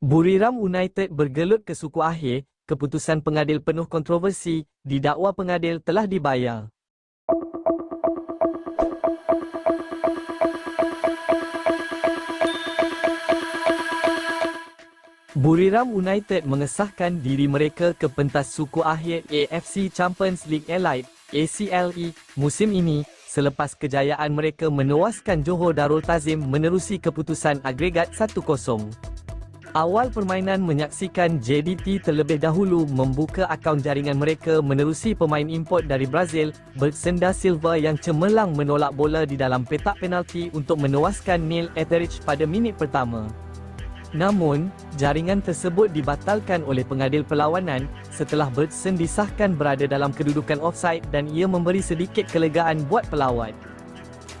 Buriram United bergelut ke suku akhir, keputusan pengadil penuh kontroversi, didakwa pengadil telah dibayar. Buriram United mengesahkan diri mereka ke pentas suku akhir AFC Champions League Elite ACLE musim ini selepas kejayaan mereka menewaskan Johor Darul Tazim menerusi keputusan agregat 1-0. Awal permainan menyaksikan JDT terlebih dahulu membuka akaun jaringan mereka menerusi pemain import dari Brazil, Bertsen da Silva yang cemerlang menolak bola di dalam petak penalti untuk menewaskan Neil Etheridge pada minit pertama. Namun, jaringan tersebut dibatalkan oleh pengadil perlawanan setelah Bertsen disahkan berada dalam kedudukan offside dan ia memberi sedikit kelegaan buat pelawat.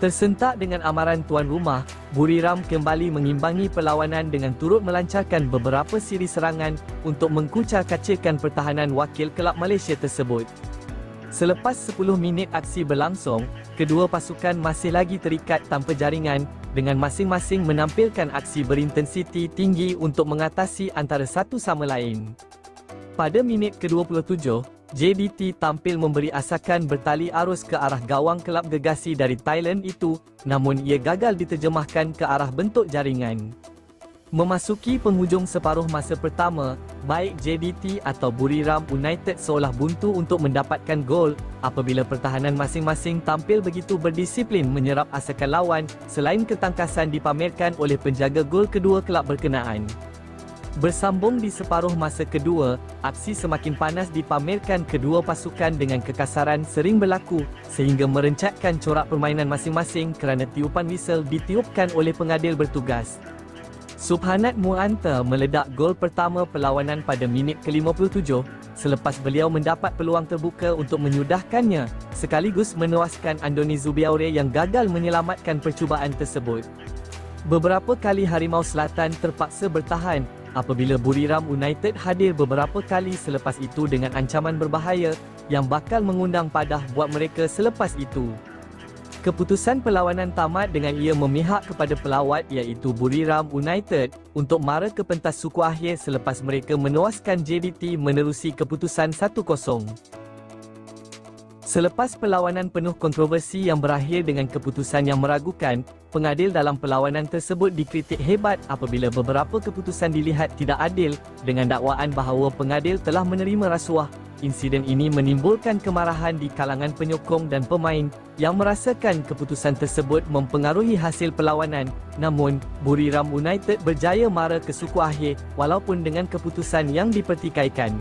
Tersentak dengan amaran tuan rumah, Buriram kembali mengimbangi perlawanan dengan turut melancarkan beberapa siri serangan untuk mengkucar-kacirkan pertahanan wakil kelab Malaysia tersebut. Selepas 10 minit aksi berlangsung, kedua pasukan masih lagi terikat tanpa jaringan dengan masing-masing menampilkan aksi berintensiti tinggi untuk mengatasi antara satu sama lain. Pada minit ke-27, JDT tampil memberi asakan bertali arus ke arah gawang kelab gegasi dari Thailand itu, namun ia gagal diterjemahkan ke arah bentuk jaringan. Memasuki penghujung separuh masa pertama, baik JDT atau Buriram United seolah buntu untuk mendapatkan gol apabila pertahanan masing-masing tampil begitu berdisiplin menyerap asakan lawan selain ketangkasan dipamerkan oleh penjaga gol kedua kelab berkenaan. Bersambung di separuh masa kedua, aksi semakin panas dipamerkan kedua pasukan dengan kekasaran sering berlaku sehingga merencatkan corak permainan masing-masing kerana tiupan whistle ditiupkan oleh pengadil bertugas. Subhanat Muanta meledak gol pertama perlawanan pada minit ke-57 selepas beliau mendapat peluang terbuka untuk menyudahkannya sekaligus menewaskan Andoni Zubiaure yang gagal menyelamatkan percubaan tersebut. Beberapa kali Harimau Selatan terpaksa bertahan apabila Buriram United hadir beberapa kali selepas itu dengan ancaman berbahaya yang bakal mengundang padah buat mereka selepas itu. Keputusan perlawanan tamat dengan ia memihak kepada pelawat iaitu Buriram United untuk mara ke pentas suku akhir selepas mereka menewaskan JDT menerusi keputusan 1-0. Selepas perlawanan penuh kontroversi yang berakhir dengan keputusan yang meragukan, pengadil dalam perlawanan tersebut dikritik hebat apabila beberapa keputusan dilihat tidak adil dengan dakwaan bahawa pengadil telah menerima rasuah. Insiden ini menimbulkan kemarahan di kalangan penyokong dan pemain yang merasakan keputusan tersebut mempengaruhi hasil perlawanan. Namun, Buriram United berjaya mara ke suku akhir walaupun dengan keputusan yang dipertikaikan.